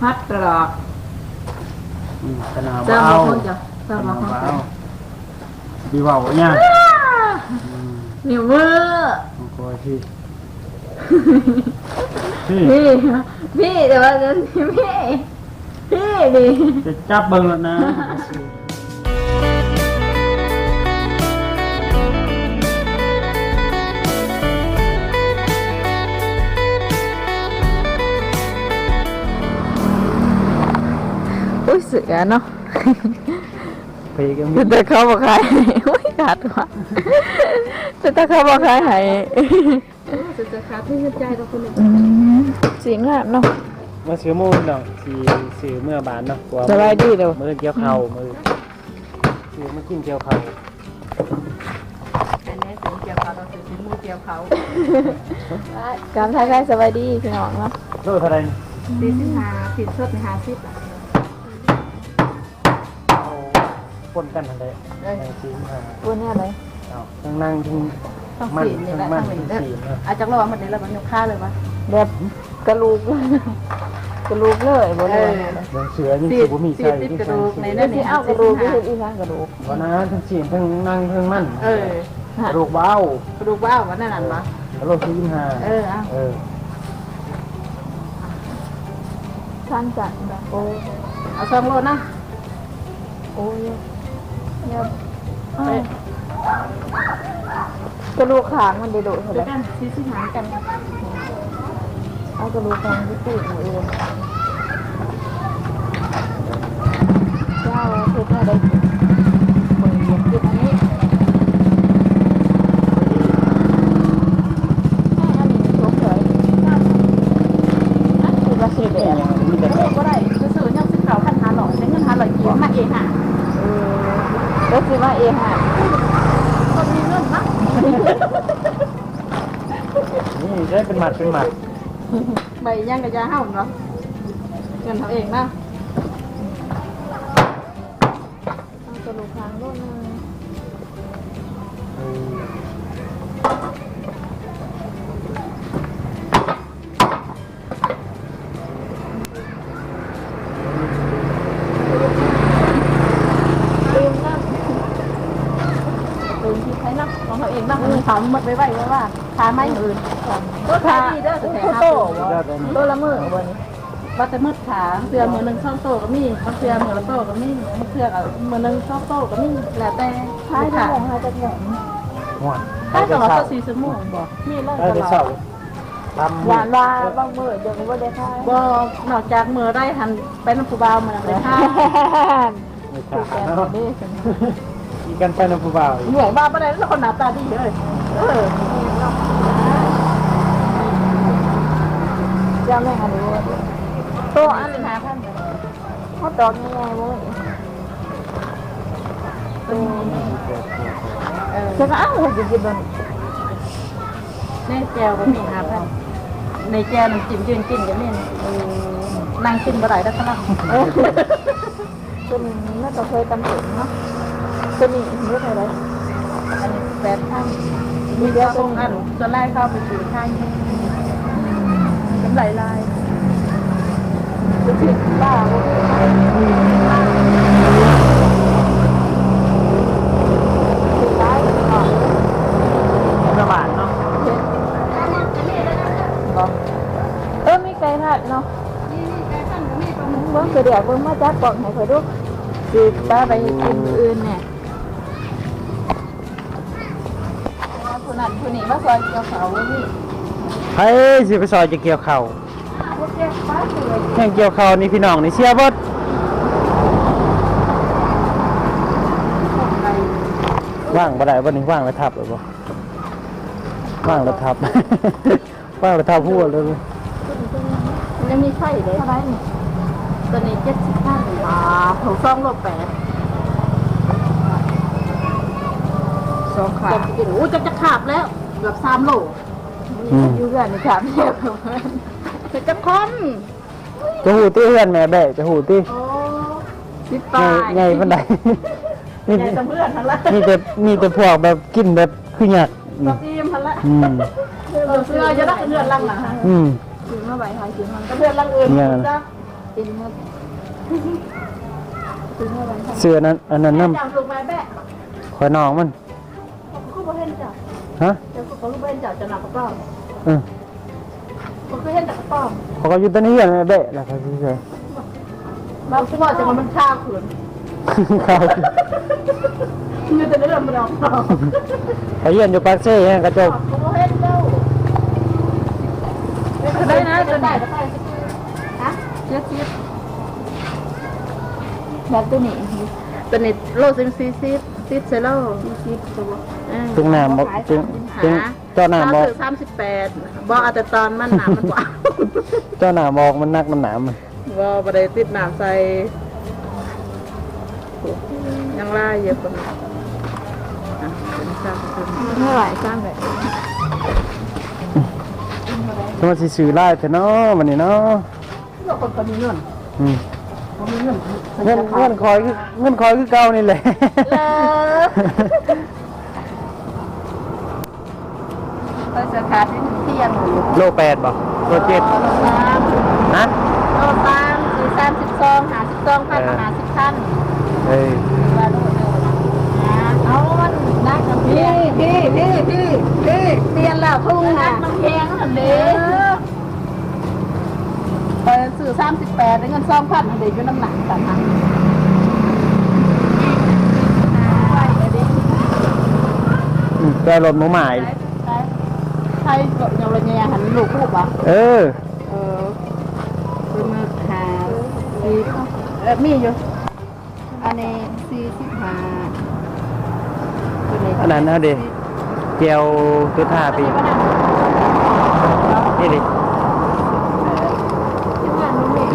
ฮัดกระดอกอืมขนาดเจ้าเบามาคนจ้ะขเจ้ามานาดคนเบาดีเบาเนี่ยอืมนิ้วมือโอ้โหพี่พี่พี่ พี่เดี๋ยวว่าจะพี่ พี่ดิจะจับเบิ่งแล้วนะ สือเนาะเพลงยังมีแต่เขาบอกใครอุ้ยขาดว่ะแต่เขาบอกใครหายจะจะขาดที่ใจเราคนหนึ่งเสียงแบบเนาะมาซื้อมูลเนาะสีซื้อเมื่อบานเนาะกลัวสบายดีเด้อมือเกี่ยวเข่ามือซื้อมากินเกี่ยวเข่าอันนี้ถึงเกี่ยวเขาเราถึงถึงมือเกี่ยวเขาการทักทายสบายดีพี่น้องเนาะโลเท่าไหรสี่สิบห้าผิดชดในห้าสิบ เอา ปนกันทันใดในสีมาวันนี้อะไรเอาทั้งนั่งทั้งต้องมันสี่นี่ทั้งแหละมันต้องทั้งสี่สีเนาะอาจจะระวังมันเดี๋ยวเราบันยกค่าเลยวะ แบบกระลูก กระลูกเลยบ่ได้เรื่องเสือยิ่งสี่สิบ่มีสี่ใส่สิบยิ่งกระใส่ดูกในสีนั้นที่นี่เอากระลูกที่เห็นอีสานกระลูกวันนั้นทั้งสีทั้งนั่งทั้งมันเออกระดูกเบ้ากระดูกว้าววันนั้นนั่นวะกระโหลกที่ยิ่งหาเออเอาเออท่านจัดโอ้ยเอาสองโลนะโอ้ยเนี่ย กระลูกขางมันได้โดดเท่าด้ไหวยร่กันสี่สิบห้ากัน เอากระดูกขางที่ตีหนูเองเจ้าเพชรอะไรคนเย็นกินอันนี้อันนี้ชมเลยอันนี้ก็สีแดง มีแต่ เออก็ได้จะซื้อยังสิบเก้าพันห้าร้อยใช้เงินห้าร้อยกี่มาเองค่ะ เออก็คือว่าเองอะ คนมีเงินมั้ง นี่ได้เป็นห มัดเป็นหมัดใบย่างกับยาเห่าเนาะเงินทำเองนะเอากระดูกขางด้วยนะเออลืมนะตื่นที่ใช้นักของเขาเองบ้างถามหมดไปไว้ว่าว่าทาไม่อื่น ก็ทาดีเด้อแต่โตหาโตโตลยนี่โตละมือวันนี้ว่าแต่มืดขาเสือมือหนึ่งช่องโตก็มีบางเสือมือละโตก็มีบางเสือกมือหนึ่งช่องโตก็มีแล้วแต่ท้ายจะหมองท้าจะหมองม่วนถ้าได้ตลอดสี่ชั่วโมงบอกมีเลิกตลอดหวานว่าบางมือเดี๋ยวก็ได้ท้าบอกนอกจากมือได้ทันไปน้ำผู้บ่าวมันเลยค่ะม่ถูขากดแกเนาะนี่มีกันไปนะผู้บ่าวเหนื่อยบ้าประเด็นแล้วคนหนาตาดีเลยเออ เจ้าแม่อันนี้โตอันนี้หาพันเขาตอกยังไงบ่เออจะก็อ้าวจะกินมันในแจวก็มีหาพันในแจวน้ำจิ้มยืนกินกันนี่นั่งกินบ่ได้แล้วก็นั่งตัวนี้น่าจะเคยตำถึงเนาะตัวนี้ไม่เคยเลยอันนี้แปดข้างมีเดียวตรงอันส่วนแรกเข้าไปสี่ข้าง กำไรลายจะถึงบ้าถึงได้ก่อนกระบาดเนาะบออมีไก่ทอดเนาะเบิ่งเดี๋ยวเบิ่งมาจับกล่องให้เพิ่นดูสิป้าไปกินอื่นเนี่ยผู้นั้นผู้นี้มาซอยเกี่ยวเขานี่เฮ้ย สิไปซอยจะเกี่ยวเข่าพวกแกป้าเลยแข่งเกี่ยวเข่านี่พี่น้องนี่เชียร์บดว่างบ่ได้บ่นี่ว่างแล้วทับเลยบ่ว่างแล้วทับ ว่างแล้วทับหัวเลยมันยังมีไข่เลยเท่าไหร่นี่ตัวนี้เจ็ดสิบห้าบาทถูกซ่องโลแปดสองขาจะกินโอ้จะจะขาบแล้วเกือบสามโล อืมอยู่กันนี่ครับเดียวกันจะจะคอนจะหูตี้เฮือนแม่แบะจะหูตี้โอ้สิบไงปลายไงปันใดมีใหญ่ตำเพื่อนทั้งละมีแต่มีแต่พวกแบบกินแบบคือหยักอืตัมวทีมทั้งละอืมเออเสื้อจะได้เพื่อนลังหลังฮะอืมถึงมาใบหายถึงมันเพื่อนลังอื่นเนี่ยจ้ะกินหมดกินหมดวันเสื้อนั้นอันนั้นน้จับลูกไม้แบะำคอยน้องมัน จับฮะเดี๋ยวเขาลูกเห็นจับจะหนักกระป๋องเออเขาก็เห็นแต่กระป๋องเขาก็อยู่ตอนนี้อย่างเบะแหละครับพี่เฉยบางทีว่าจะมันข้าวขืนเขาเงินแต่เรื่องมันออกเขาเขาเยี่ยนอยู่ปากเซ่ฮะกระจกเขาบอกเห็นเจ้าได้นะจะได้จะได้ฮะเจี๊ยบเจี๊ยบแบบตัวนี้ตัวนี้โลซิมซี ซีซีเซโลซีตัวจึงน้ำบอกจึงจึงเจ้าหน้าบอกสามสิบแปดบอกเอาแต่ตอนมันหนามันกว่าเจ้าหน้าบอกมันนักมันหนามมันว่าบได้ติดน้ำใส่ยังล่าเยอะคนอะเป็นสามสิบเท่าไหร่สร้างแบบสมมติสิซื้อไล่แต่เนาะวันนี้เนาะเราคนคนนี้เงินอืมคนนี้ เงินเงินเงินคอยคือเงินคอยคือเก่านี่แหละเราจะขาดที่เที่ยงหรือโลแปดบ่โลเจ็ดโลสามนะโลสามสี่สามสิบสองหาสิบสองพันหาสิบพันเอ้ยว่าโลเดียวนะเอามันนักกับเพียงพี่พี่พี่พี่เปลี่ยนแล้วทุ่งนักมันแพงนั่นเด้ เปิดสื่อสามสิบแปดได้เงินสองพันเดี๋ยวอยู่น้ำหนักต่างหากอืมแกรถหมูหมายใช่ก็ยังระเนียหันลูกลูกอะเออ เออคือมือหาสีเออมีอยู่ อันนี้สี่สิบห้าอันนั้นนะเด็เจียวตัวท่าปีนี่ดิ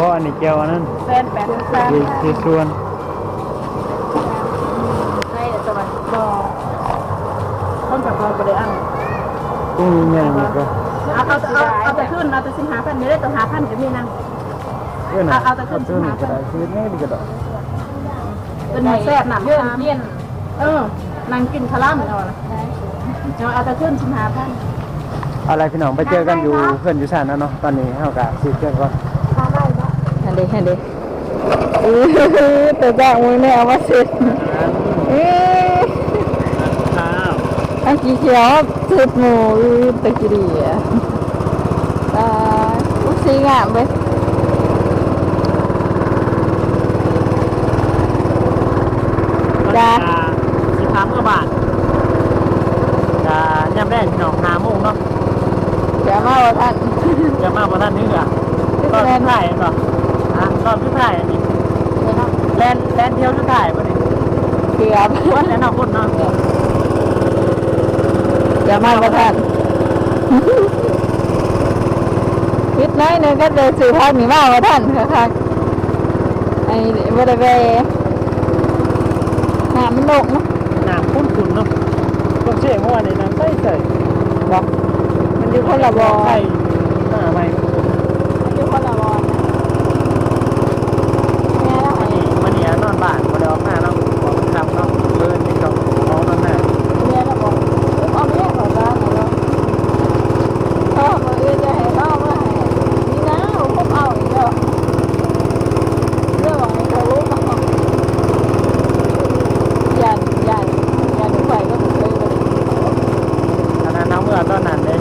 บ่ อันนี้เจียวอันนั้นแฟนแปดสิบสามที่ที่ส่วนใช่แต่ว่าก็ต้องกับเราไปได้อะตรงนี้แม่งนี่ก็เอาเอาเอาเอาแต่ขึ้นเอาแต่สิบห้าพันไม่ได้ตัวห้าพันจะมีนั่งเอ้ยนะเอาเอาแต่ขึ้นเอาตัวนี้ก็ได้ชีวิตนี้ดีก็ได้เป็นหมูแซ่บหนักเยื่อเยี่ยนเออนั่งกินคาร่าเหมือนกันเอาเอาแต่ขึ้นสิบห้าพันอะไรพี่น้องไปเจอกันอยู่เพื่อนอยู่ชาตินะเนาะตอนนี้เฮากะสิเจอก่อน ฮันเดฮันเดแต่จ้างมือเนี่ยเอามาเสร็จเอ๊ะอ้าวอันกี่เขียวเสร็จหมูตะกี้ดีอะตาอุ้ยสีงามไปจ้าสิบสามกว่าบาทจะย่ำแรกพี่น้องห้าโมงเนาะเดี๋ยวมาว่าท่านจะมาประท่านนี้เหรอตอนที่ถ่ายเห รอฮะตอนที่ถ่ายอันนี้แลนแลนเที่ยวที่ถ่ายป่ะนี่เกือบวันแล้วเนาะคนเนาะเดี๋ยวมาว่าท่านนิดน้อยหนึงก็เดินสื่อทางหนีมาว่าท่านค่ะไอ้บริเวณน้ำมันลงเนาะน้ำคุ้นขุนเนาะต้องเชื่อเมื่อวานนี้น้ำใส่ใส่บอกมันอยู่คนละบอใส่หน้าใหม่ มันอยู่คนละบอลนะแม่แล้ว วันนี้วันนี้นอนบ้านมาเดี๋ยวออกหน้าเนาะออกขับเนาะเดินนี่ก็น้องนอนหน้า แม่แล้วบอกเอาแม่ขอบ้านหน่อยเนาะพ่อมาเอื้อจะให้น้องมาให้นี่นะผมเอาอีกแล้วเรื่องของไอ้เขารู้มายันยันยันไปก็ถูกเลย ตอนนั้นน้องเมื่อตอนนั้นเลย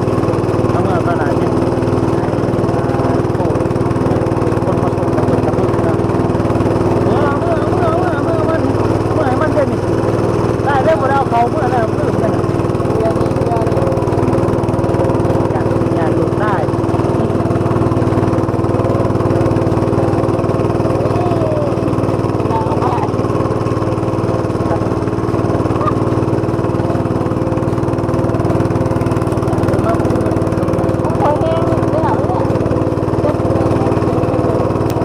น้องเมื่อตอนนั้นเนี่ยโอ้คนมาส่งกับคนกับพึ่งนะเมื่อเมื่อเมื่อเมื่อเมื่อมันเมื่อมันเป็นนี่ได้เรื่องหมดแล้วเขาเมื่อแล้วลืมกัน เดี๋ยวนี้เดี๋ยวนี้ อยากอยากหลุดได้ เราเอามาเขาแห้งเรื่องอะไรเนี่ย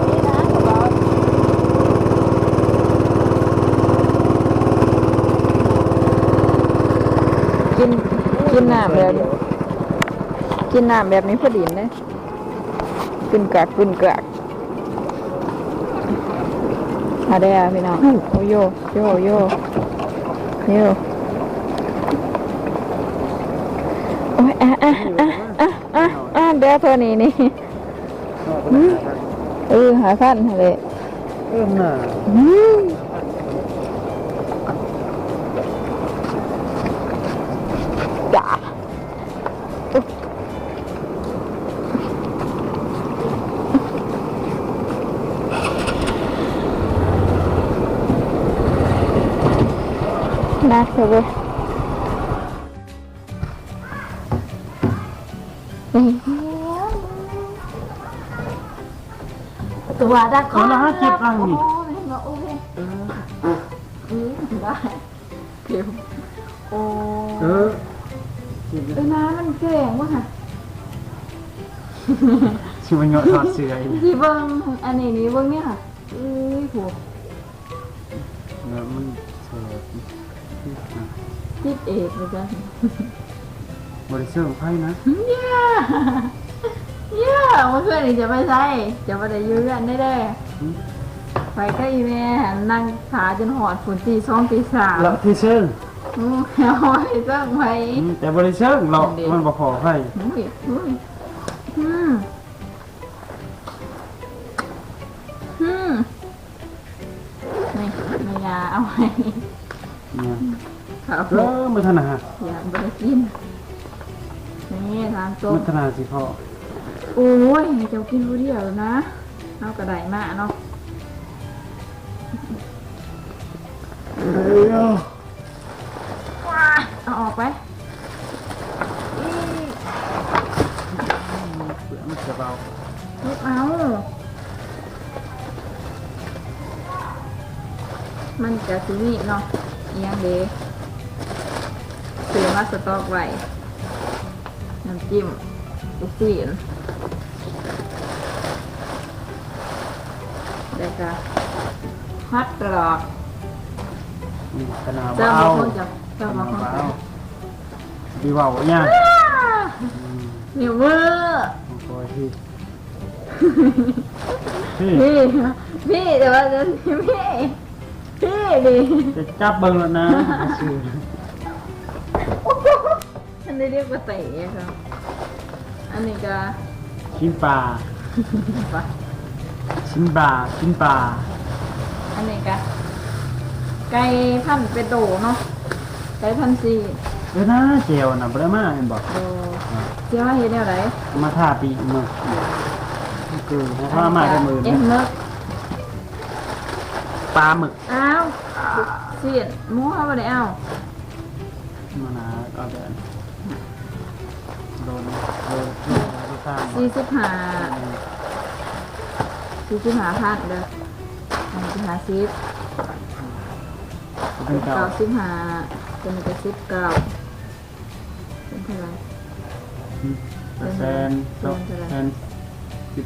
นี่นะเขาบอก กินกินน้ำแบบนี้ กินน้ำแบบนี้พอดีเลยกึนกากกึนกากอะได้อะพี่น้องโอโยโยโยโยโอ้ยอะอะอะอะอะอะเดี๋ยวเท่านี้นี่เออหาพันเลยเอิ่มน่ะอืมจ้า นักเลยตัวดักเอาละฮะเก็บรังนี่โอ้ยโอ้ยเอออืมได้เดี๋ยวโอ้เออชิมเออน้ำมันแข็งว่ะค่ะชิมมันเงาะทอดเสืออีกที่เบิ้งอันนี้นี่เบิ้งเนี่ยค่ะเอ้ยโหเนื้อมันเสือคิดเอกเลยจ้ะบริเซอร์ไพ่นะเย้เย้เมื่อคืนนี่จะไปใช้จะไปได้อยืกันได้ได้ไปก็อีแม่นั่งขาจนหอดฝนตีสองตีสามแล้วที่เชิงอืมเอาไว้เจ้าไว้อืมแต่บริเซอร์เรามันบ่พอไพ่อุ้ยอุ้ยอืมอืมนี่ไม่ยาเอาไว้เนี่ย ครับเออมันธนาอย่าไปกินนี่ทานต้มมันธนาสิพ่อโอ้ยให้เจ้ากินผู้เดียวนะเอากระไดมาเนาะเอ้ยว้าเอาออกไปเสือมันจะเบาลูกเอามันจะซีนี่เนาะเอียงเด ซื้อมาสต๊อกไว้น้ำจิ้มลูกซีนเดี๋ยวจะพัดกรอกอืมธนาเจ้าเบามาคนจะเจ้ามาคนเบาจะดีเบาเนี่ยอืมเหนียวเวอร์โอ้ยพี่พี่พี่พี่แต่ว่าจะพี่พี่ดิจะจับเบิ่งแล้วนะชื่อฉัน ได้เรียกว่าเตะครับ อันนี้ก็ชิ้นปลาปะชิ้นปลา ชิ้นปลา อันนี้ก็ไก่พันธุ์เป็ดโดเนาะ ไก่พันธุ์ซีเออนะเจลนะบ่ได้มาเห็นบอกโดเจ้าเห็นแนวไหนมาท่าปีมือคือถ้ามาได้มือเอ็นี่มเลิกปลาหมึก อ้าวเสียดมั่วมาได้เอามานาก็เดิน สี่สิบห้าสี่สิบห้าพันเด้ออันนี้สิบห้าสิบเป็นเก้าสิบห้าเป็นกระสิบเก้าเป็นเท่าไหร่แซนสองแซนสิบ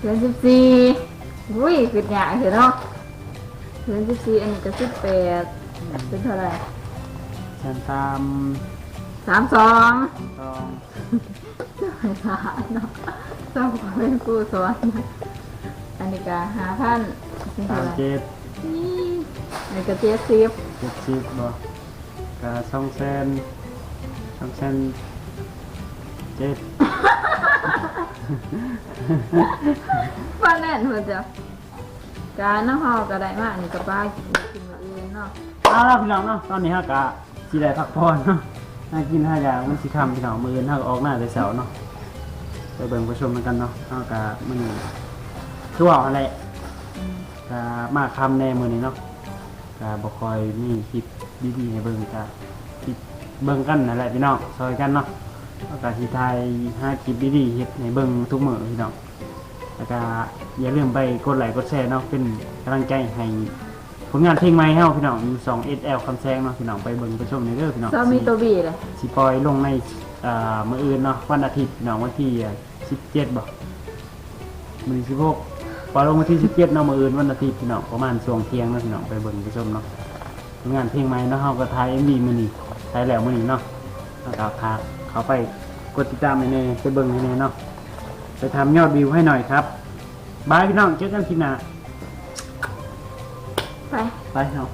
เดือนสิบสี่อุ้ยคือหยาเห็นเนาะเดือนสิบสี่อันนี้ก็สิบแปดเป็นเท่าไหร่แซนตาม สามสองสองจะไปสานเนาะเจ้าของเป็นครูสอนนะอันนี้ก็ห้าพันเป็นสาเท่ามไหร่เจ็ดนี่อันนี้ก็เจ็ดสิบเจ็ดสิบบ่กะสองแซนสองแซนเจ็ดป้าแน่นเหมือนจะการน้ำหอก็ได้มากนี่กับป้ากินมาอื่นเนาะเอาล่ะพี่น้องเนาะตอนนี้ฮะกะสิได้พักผ่อนเนาะ น่ากินห้าอย่างมันสิคำพี่น้องมือเฮาก็ออกหน้าแต่เสาเนาะไปเบิ่งไปชมกันเนาะเฮากะมื้อนี้คือว่าอะไรกะมาคำแน่มือนี้เนาะกะบ่ค่อยมีคลิปดีๆให้เบิ่งกะคลิปเบิ่งกันนั่นแหละพี่น้องซอยกันเนาะเฮากะสิถ่ายห้าคลิปดีๆเฮ็ดให้เบิ่งทุกมือพี่น้องแล้วก็อย่าลืมไปกดไลค์กดแชร์เนาะเป็นกำลังใจให้ ผลงานเพลงใหม่เฮาพี่น้องอยู่2 SL คำแซงเนาะพี่น้องไปเบิ่งไปชมในเด้อพี่น้องซามีตัวบีเลย สิปล่อยลงในอ่ามื้ออื่นเนาะวันอาทิตย์พี่น้องวันที่อ่า17บ่มื้อที่16ปล่อยลงวันที่17เนาะมื้ออื่นวันอาทิตย์พี่น้องประมาณช่วงเที่ยงเนาะพี่น้องไปเบิ่งไปชมเนาะผลงานเพลงใหม่เนาะเฮาก็ถ่าย MV มื้อนี้ถ่ายแล้วมื้อนี้เนาะแล้วก็พาเขาไปกดติดตามให้แน่ไปเบิ่งให้แน่เนาะไปทำยอดวิวให้หน่อยครับบายพี่น้องเจอกันคลิปหน้า ไปไปเนา